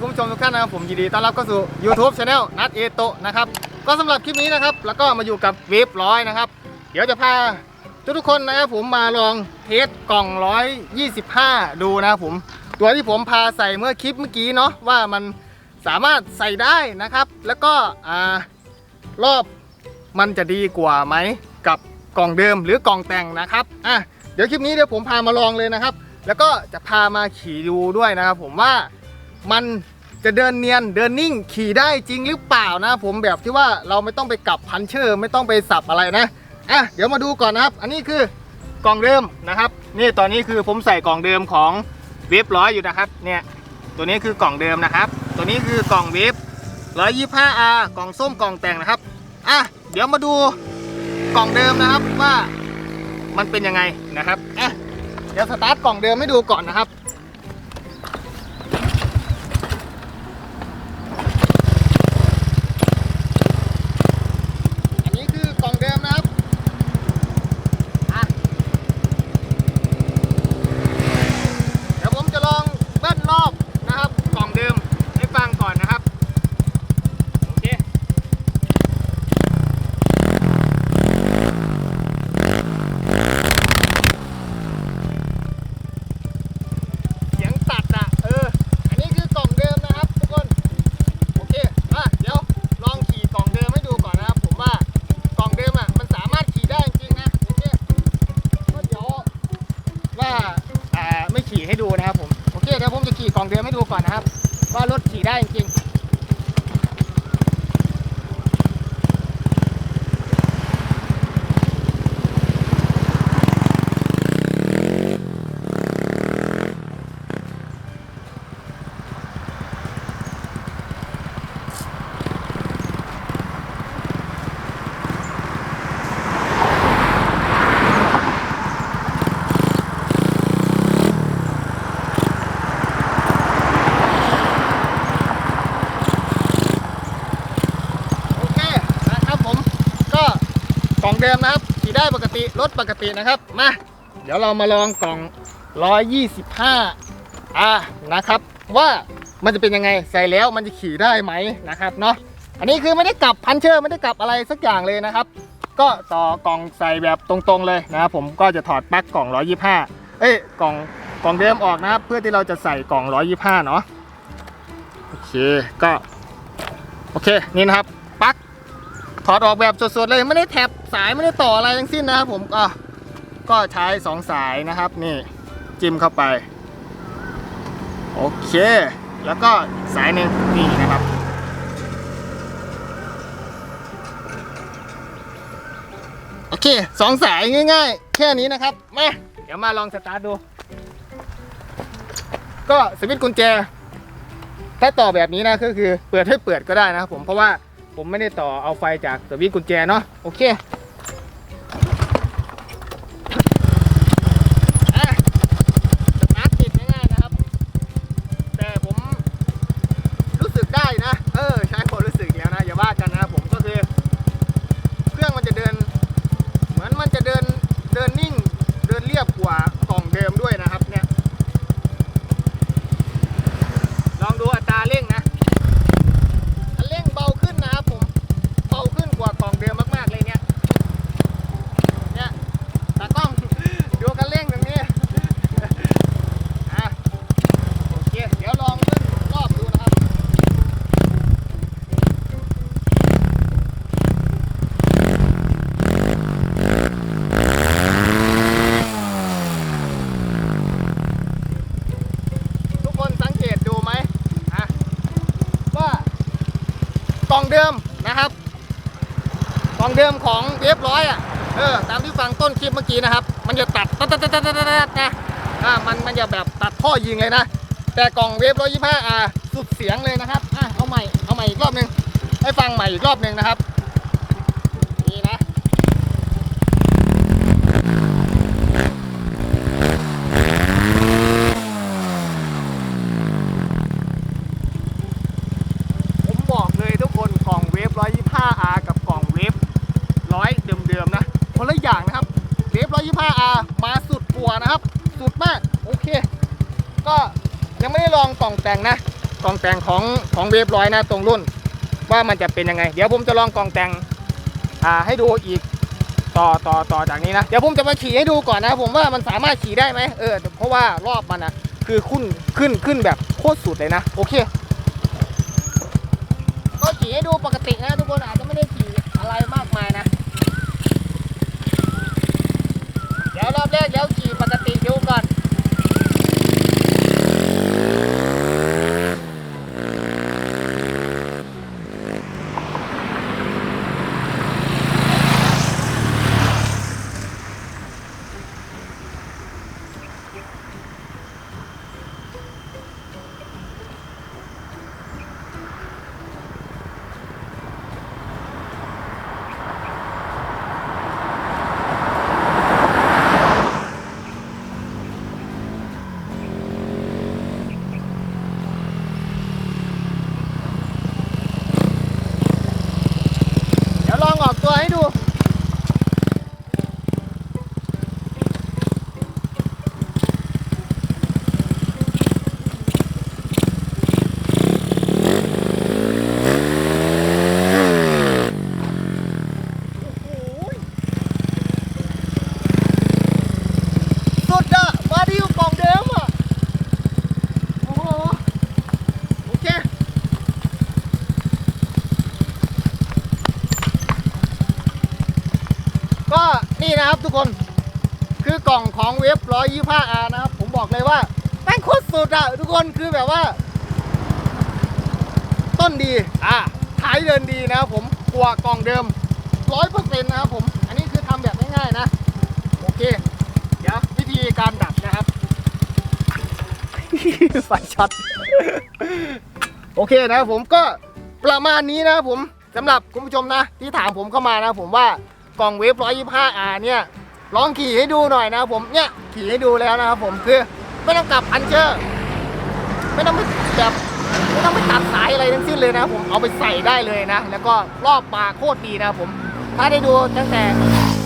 คุณผู้ชมทุกท่านนะครับผมยินดีต้อนรับเข้าสู่ YouTube Channel นัดเอโตนะครับก็สำหรับคลิปนี้นะครับ แล้วก็มาอยู่กับเวฟร้อยนะครับ เดี๋ยวจะพาทุกๆคนนะครับผมมาลองเทสกล่อง 125 ดูนะครับผม ตัวที่ผมพาใส่เมื่อคลิปเมื่อกี้เนาะว่ามันสามารถใส่ได้นะครับ แล้วก็อ่ารอบมันจะดีกว่าไหมกับกล่องเดิมหรือกล่องแต่งนะครับอะเดี๋ยวคลิปนี้เดี๋ยวผมพามาลองเลยนะครับ แล้วก็จะพามาขี่ดูด้วยนะครับ ผมว่า มันจะเดินเนียนเดินนิ่งขี่ได้จริงหรือเปล่านะ ผมแบบที่ว่าเราไม่ต้องไปกลับพันเชอร์ ไม่ต้องไปสับอะไรนะอะเดี๋ยวมาดูก่อนนะครับ อันนี้คือกล่องเดิมนะครับ นี่ตอนนี้คือผมใส่กล่องเดิมของเวฟร้อยอยู่นะครับ เนี่ยตัวนี้คือกล่องเดิมนะครับ ตัวนี้คือกล่องเวฟ 125R กล่องส้มกล่องแต่งนะครับอะเดี๋ยวมาดูกล่องเดิมนะครับว่ามันเป็นยังไงนะครับอะเดี๋ยวสตาร์ทกล่องเดิมให้ดูก่อนนะครับ อันนี้คือกล่องเดิมนะครับอะเดี๋ยวผมจะลองเบิ้ลรอบนะครับ กล่องเดิมให้ฟังก่อนนะครับ โอเค เสียงตัดอะ เออ อันนี้คือกล่องเดิมนะครับทุกคน โอเคอะเดี๋ยวลองขี่กล่องเดิมให้ดูก่อนนะครับ ผมว่ากล่องเดิมอะมันสามารถขี่ได้จริงๆนะโอเคก็เดี๋ยวว่าอ่าไม่ขี่ ให้ดูนะครับผมโอเคเดี๋ยวผมจะขี่กล่องเดิมให้ดูก่อนนะครับว่ารถขี่ได้จริงๆ โอเคนะครับผมก็กล่อง เดิมนะครับขี่ได้ปกติรถปกตินะครับมาเดี๋ยวเรามาลองกล่อง 125อะนะครับ ว่ามันจะเป็นยังไงใส่แล้วมันจะขี่ได้ไหมนะครับเนาะอันนี้คือไม่ได้กลับพันเชอร์ไม่ได้กลับอะไรสักอย่างเลยนะครับ ก็ต่อกล่องใส่แบบตรงๆเลยนะครับผมก็จะถอดปลั๊กกล่อง 125 เอ้ยกล่องกล่องเดิมออกนะครับ เพื่อที่เราจะใส่กล่อง 125 เนาะโอเคก็โอเคนี่นะครับ ถอดออกแบบสดๆเลยไม่ได้แท็บสายไม่ได้ต่ออะไรทั้งสิ้นนะครับผมก็ก็ใช้2สายนะครับนี่จิ้มเข้าไป โอเค แล้วก็สายหนึ่งนี่นะครับ โอเคสองสายง่ายๆ แค่นี้นะครับมาเดี๋ยวมาลองสตาร์ทดู ก็สวิตช์กุญแจ ถ้าต่อแบบนี้นะก็คือเปิดให้เปิดก็ได้นะครับผมเพราะว่า ผมไม่ได้ต่อเอาไฟจากสวิตช์กุญแจเนาะโอเคอะสตาร์ทติดง่ายๆนะครับ แต่ผมรู้สึกได้นะ เออใช้ความรู้สึกอีกแล้วนะ อย่าว่ากันนะครับผมก็คือ เครื่องมันจะเดิน เหมือนมันจะเดินเดินนิ่ง เดินเรียบกว่ากล่องเดิมด้วยนะครับเนี่ย ลองดูอัตราเร่งนะ อันเร่งเบาขึ้นนะครับผม เบาขึ้นกว่ากล่องเดิมมากๆเลยเนี่ย เนี่ยตากล้อง ดูกันเร่งตรงนี้ อะโอเค เดี๋ยวลองขึ้นรอบดูนะครับ ทุกคนสังเกตดูไหมอะว่าก ล่องเดิมนะครับกล่องเดิมของเวฟร้อยอะเออตามที่ฟังต้นคลิปเมื่อกี้นะครับ มันจะตัดตัดตัดตัดตัดตัดนะอ่ามันมันจะแบบตัดท่อยิงเลยนะ แต่กล่องเวฟร้อยยี่ห้าอะสุดเสียงเลยนะครับอะเอาใหม่เอาใหม่อีกรอบหนึ่งให้ฟังใหม่อีกรอบหนึ่งนะครับ 125R กับกล่องเวฟร้อยเดิมๆนะคนละอย่างนะครับเวฟ 125R มาสุดปัวนะครับ สุดมากโอเค ก็ยังไม่ได้ลองกล่องแต่งนะกล่องแต่งของของเวฟร้อยนะตรงรุ่น ว่ามันจะเป็นยังไง เดี๋ยวผมจะลองกล่องแต่งให้ดูอีกต่อต่อต่อจากนี้นะ เดี๋ยวผมจะมาขี่ให้ดูก่อนนะ ผมว่ามันสามารถขี่ได้ไหมเออเพราะว่ารอบมันอนะคือขึ้นขึ้นขึ้นแบบโคตรสุดเลยนะ โอเค ก็ขี่ให้ดูปกตินะทุกคนอาจจะไม่ได้ขี่อะไรมากมายนะ เดี๋ยวรอบแรกเดี๋ยวขี่ปกติดูก่อน เดี๋ยวลองออกตัวให้ดู สุดอะมาดีอยู่กล่องเดิมอะโอ้โห โอเค ก็นี่นะ คน คือกล่องของเวฟ125 R นะครับ ผมบอกเลยว่าแม่งโคตรสุดอะทุกคนคือแบบว่า ต้นดี อ่าท้ายเดินดีนะครับผมกว่ากล่องเดิม100%นะครับผม อันนี้คือทำแบบง่ายๆนะ โอเค เดี๋ยววิธีการดับนะครับไฟช็อตโอเคนะครับผมก็ประมาณนี้นะครับผมสำหรับคุณผู้ชมนะ ที่ถามผมเข้ามานะผมว่ากล่องเวฟ 125R เนี่ย ลองขี่ให้ดูหน่อยนะผมเนี่ยขี่ให้ดูแล้วนะครับผมคือไม่ต้องกลับพันเชอร์ไม่ต้องไปแบบไม่ต้องไปตัดสายอะไรทั้งสิ้นเลยนะผมเอาไปใส่ได้เลยนะ แล้วก็รอบปาโคตรดีนะผม ถ้าได้ดูตั้งแต่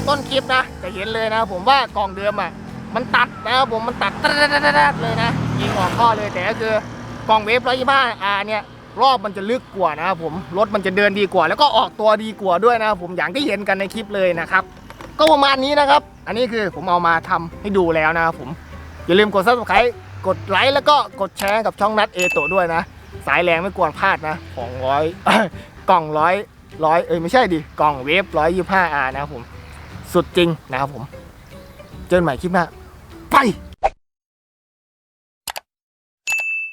ต้นคลิปนะจะเห็นเลยนะผมว่ากล่องเดิมอะมันตัดนะครับผมมันตัดเลยนะยิงออกข้อเลยแต่ก็คือกล่องเวฟ125 R เนี่ยรอบมันจะลึกกว่านะครับผมรถมันจะเดินดีกว่า แล้วก็ออกตัวดีกว่าด้วยนะครับผมอย่างที่เห็นกันในคลิปเลยนะครับ ก็ประมาณนี้นะครับ อันนี้คือผมเอามาทำให้ดูแล้วนะครับผม อย่าลืมกด subscribe กดไลค์แล้วก็กดแชร์กับช่องนัดเอโตด้วยนะ สายแรงไม่กวนพลาดนะของร้อยกล่องร้อยร้อยเอ้ยไม่ใช่ดิกล่องเวฟร้อยยี่ห้าอาร์นะครับผม สุดจริงนะครับผม เจอกันใหม่คลิปหน้าไป